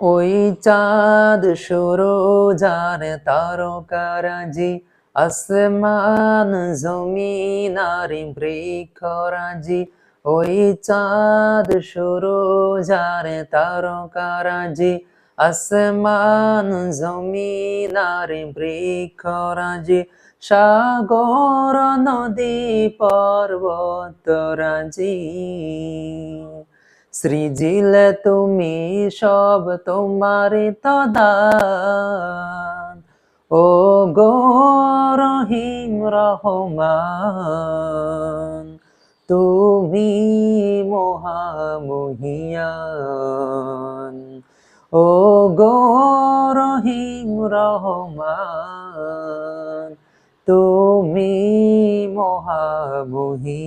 ওই চাঁদ সরোজার তারকারাজি, আসমান জমিন আর বৃক্ষরাজি, ওই চাঁদ সরোজার তারকারাজি, আসমান জমিন আর বৃক্ষরাজি, সাগর নদী পর্বত রাজি সৃজিলে তুমি সব তোমারি তদান। ও গো রহিম রহমান, তুমি মহামহিয়ান। ও গো রহিম রহমান, তুমি মহামহিয়ান।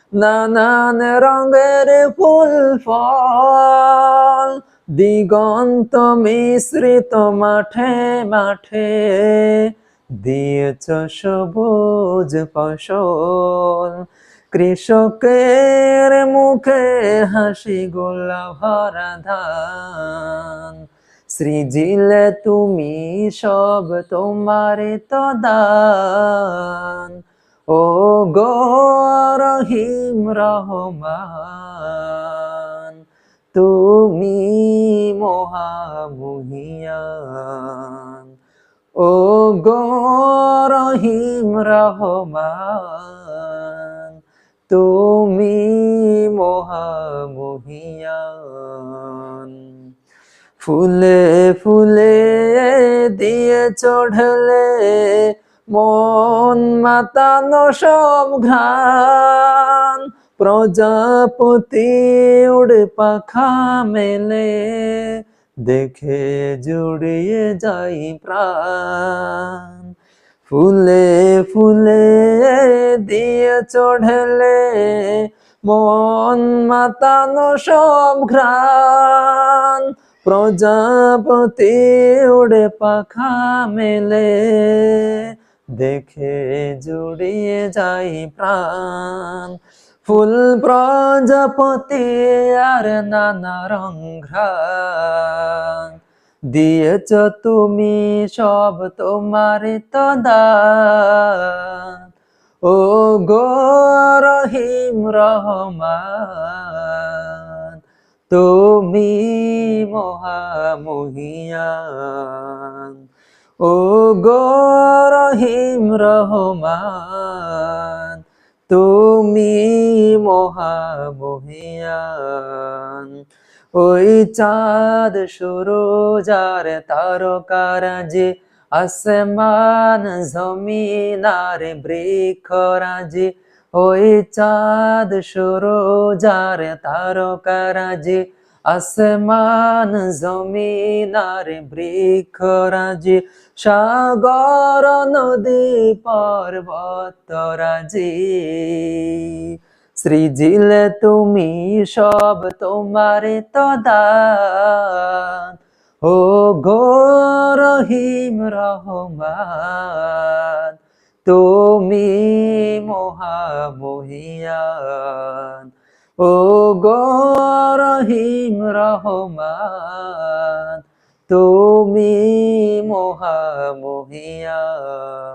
নানান রঙের ফুল, ফল, দিগন্ত মিশ্রিত মাঠে মাঠে। দিয়েছ সবুজ ফসল, কৃষকের মুখে হাসি গোলা ভরা ধান। সৃজিলে তুমি সব তোমার তো দান। ও গো রহিম রহমান, তুমি মহামহিয়ান। ও গো রহিম রহমান, তুমি মহামহিয়ান। ফুলে ফুলে দিয়ে চढ़লে মন মাতানো সব ঘ্রাণ, প্রজাপতি উড়ে পাখা মেলে, দেখে জুড়িয়ে যাই প্রাণ। ফুলে ফুলে দিয়ে চढ़লে মন মাতানো সব ঘ্রাণ, প্রজাপতি উড়ে পাখা মেলে। দেখে জুড়িয়ে যাই প্রাণ। ফুল প্রজাপতি আর নানা রং ঘ্রাণ। দিয়েছ তুমি সব তোমার তো ও গো রহিম রহমান, তুমি মহামহিয়ান। ও গো রহিম রহমান, তুমি মহামহিয়ান। ওই চাঁদ সরোজার তারকারাজে আসমান জমিন আর বৃক্ষরাজে, ওই চাঁদ সরোজার তারকারাজে আসমান জমিন আর বৃক্ষরাজে সাগর নদী পর্বত রাজে। সৃজিলে তুমি সব তোমার তদান, ও গো রহিম রহমান, তুমি মহামহিয়ান ও গো রহিম রহমান তুমি মহামহিয়ান